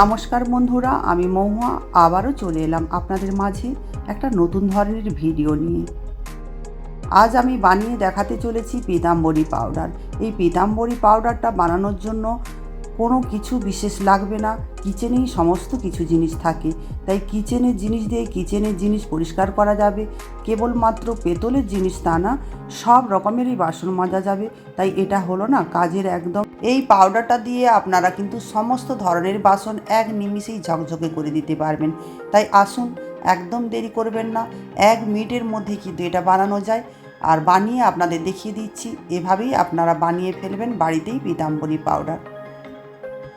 নমস্কার বন্ধুরা, আমি মহুয়া, আবারও চলে এলাম আপনাদের মাঝে একটা নতুন ধরনের ভিডিও নিয়ে। আজ আমি বানিয়ে দেখাতে চলেছি পীতাম্বরী পাউডার। এই পীতাম্বরী পাউডারটা বানানোর জন্য কোনো কিছু বিশেষ লাগবে না। কিচেনেই সমস্ত কিছু জিনিস থাকে। তাই কিচেনের জিনিস দিয়ে কিচেনের জিনিস পরিষ্কার করা যাবে। কেবলমাত্র পেতলের জিনিস তা না, সব রকমেরই বাসন মাজা যাবে। তাই এটা হলো না কাজের একদম। এই পাউডারটা দিয়ে আপনারা কিন্তু সমস্ত ধরনের বাসন এক নিমিষেই ঝকঝকে করে দিতে পারবেন। তাই আসুন, একদম দেরি করবেন না। এক মিনিটের মধ্যে কিন্তু এটা বানানো যায়। আর বানিয়ে আপনাদের দেখিয়ে দিচ্ছি। এভাবেই আপনারা বানিয়ে ফেলবেন বাড়িতেই পিতাম্বরী পাউডার।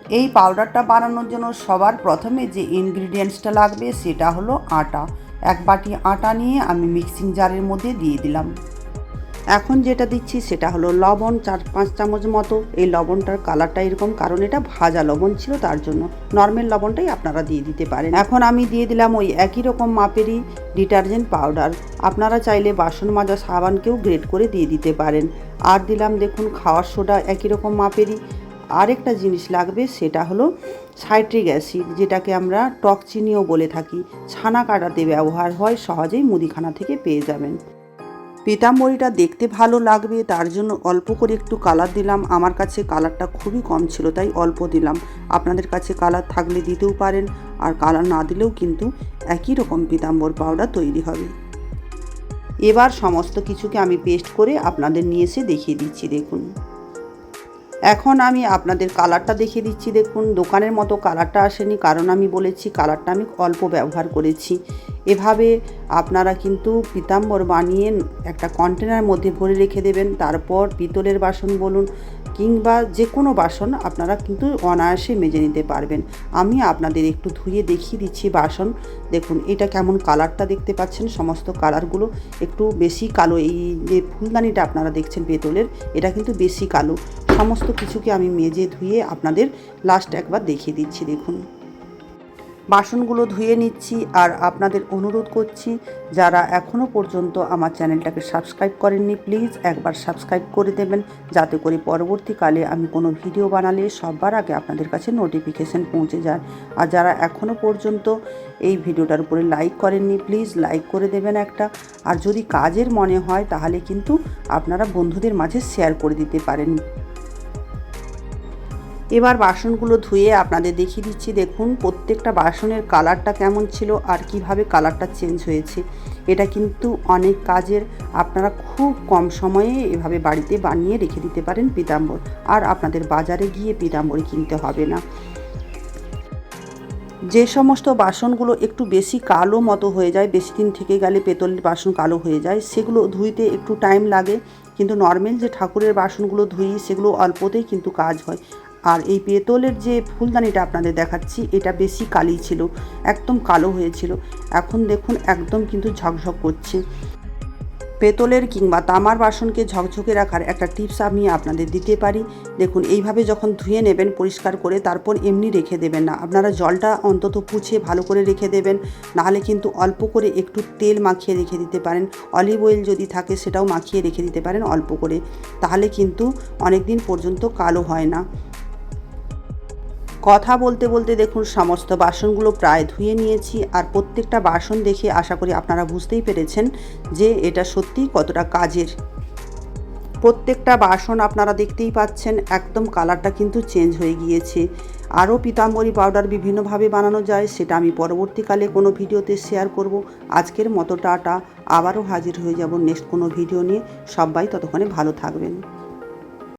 এই পাউডারটা বানানোর জন্য সবার প্রথমে যে ইনগ্রিডিয়েন্টসটা লাগবে সেটা হলো আটা। এক বাটি আটা নিয়ে আমি মিক্সিং জারের মধ্যে দিয়ে দিলাম। এখন যেটা দিচ্ছি সেটা হলো লবণ, চার পাঁচ চামচ মতো। এই লবণটার কালারটা এরকম, কারণ এটা ভাজা লবণ ছিল, তার জন্য নর্মাল লবণটাই আপনারা দিয়ে দিতে পারেন। এখন আমি দিয়ে দিলাম ওই একই রকম মাপেরই ডিটারজেন্ট পাউডার আপনারা চাইলে বাসন মাজা সাবানকেও গ্রেড করে দিয়ে দিতে পারেন। আর দিলাম দেখুন, খাওয়ার সোডা একই রকম মাপেরই। আরেকটা জিনিস লাগবে, সেটা হলো সাইট্রিক অ্যাসিড, যেটাকে আমরা টক চিনিও বলে থাকি। ছানা কাটাতে ব্যবহার হয়, সহজেই মুদিখানা থেকে পেয়ে যাবেন। পিতাম্বরীটা দেখতে ভালো লাগবে, তার জন্য অল্প করে একটু কালার দিলাম। আমার কাছে কালারটা খুবই কম ছিল, তাই অল্প দিলাম। আপনাদের কাছে কালার থাকলে দিতেও পারেন, আর কালার না দিলেও কিন্তু একই রকম পিতাম্বর পাউডার তৈরি হবে। এবার সমস্ত কিছুকে আমি পেস্ট করে আপনাদের নিয়ে এসে দেখিয়ে দিচ্ছি, দেখুন। এখন আমি আপনাদের কালারটা দেখিয়ে দিচ্ছি, দেখুন, দোকানের মতো কালারটা আসেনি, কারণ আমি বলেছি কালারটা আমি অল্প ব্যবহার করেছি। এভাবে আপনারা কিন্তু পিতাম্বর বানিয়ে একটা কন্টেনার মধ্যে ভরে রেখে দেবেন, তারপর পিতলের বাসন বলুন কিংবা যে কোনো বাসন আপনারা কিন্তু অনায়াসে মেজে নিতে পারবেন। আমি আপনাদের একটু ধুয়ে দেখিয়ে দিচ্ছি বাসন, দেখুন এটা কেমন কালারটা দেখতে পাচ্ছেন, সমস্ত কালারগুলো একটু বেশি কালো, এই যে ফুলদানিটা আপনারা দেখছেন পেতলের, এটা কিন্তু বেশি কালো। সমস্ত কিছুকে আমি মেজে ধুয়ে আপনাদের লাস্ট একবার দেখিয়ে দিচ্ছি, দেখুন। বাসনগুলো ধুয়ে নিচ্ছি আর আপনাদের অনুরোধ করছি, যারা এখনও পর্যন্ত আমার চ্যানেলটাকে সাবস্ক্রাইব করেননি প্লিজ একবার সাবস্ক্রাইব করে দেবেন, যাতে করে পরবর্তীকালে আমি কোনো ভিডিও বানালে সবার আগে আপনাদের কাছে নোটিফিকেশান পৌঁছে যায়। আর যারা এখনও পর্যন্ত এই ভিডিওটার উপরে লাইক করেননি প্লিজ লাইক করে দেবেন একটা। আর যদি কাজের মনে হয়, তাহলে কিন্তু আপনারা বন্ধুদের মাঝে শেয়ার করে দিতে পারেন। এবার বাসনগুলো ধুয়ে আপনাদের দেখিয়ে দিচ্ছি, দেখুন প্রত্যেকটা বাসনের কালারটা কেমন ছিল আর কীভাবে কালারটা চেঞ্জ হয়েছে। এটা কিন্তু অনেক কাজের, আপনারা খুব কম সময়ে এভাবে বাড়িতে বানিয়ে রেখে দিতে পারেন পিতাম্বর। আর আপনাদের বাজারে গিয়ে পিতাম্বরই কিনতে হবে না। যে সমস্ত বাসনগুলো একটু বেশি কালো মতো হয়ে যায়, বেশি দিন থেকে গেলে পেতলের বাসন কালো হয়ে যায়, সেগুলো ধুইতে একটু টাইম লাগে। কিন্তু নর্মাল যে ঠাকুরের বাসনগুলো ধুই, সেগুলো অল্পতেই কিন্তু কাজ হয়। আর এই পেতলের যে ফুলদানিটা আপনাদের দেখাচ্ছি, এটা বেশি কালি ছিল, একদম কালো হয়েছিল। এখন দেখুন, একদম কিন্তু ঝকঝক করছে। পেতলের কিংবা তামার বাসনকে ঝকঝকে রাখার একটা টিপস আমি আপনাদের দিতে পারি। দেখুন, এইভাবে যখন ধুয়ে নেবেন, পরিষ্কার করে তারপর এমনি রেখে দেবেন না। আপনারা জলটা অন্তত পুছে ভালো করে রেখে দেবেন, নাহলে কিন্তু অল্প করে একটু তেল মাখিয়ে রেখে দিতে পারেন। অলিভ অয়েল যদি থাকে, সেটাও মাখিয়ে রেখে দিতে পারেন অল্প করে। তাহলে কিন্তু অনেক দিন পর্যন্ত কালো হয় না। কথা বলতে বলতে দেখুন, সমস্ত বাসনগুলো প্রায় ধুয়ে নিয়েছি। আর প্রত্যেকটা বাসন দেখে আশা করি আপনারা বুঝতেই পেরেছেন যে এটা সত্যিই কতটা কাজের। প্রত্যেকটা বাসন আপনারা দেখতেই পাচ্ছেন, একদম কালারটা কিন্তু চেঞ্জ হয়ে গিয়েছে। আরও পিতাম্বরী পাউডার বিভিন্নভাবে বানানো যায়, সেটা আমি পরবর্তীকালে কোনো ভিডিওতে শেয়ার করব। আজকের মতো টাটা, আবারও হাজির হয়ে যাব নেক্সট কোনো ভিডিও নিয়ে। সবাই ততক্ষণে ভালো থাকবেন।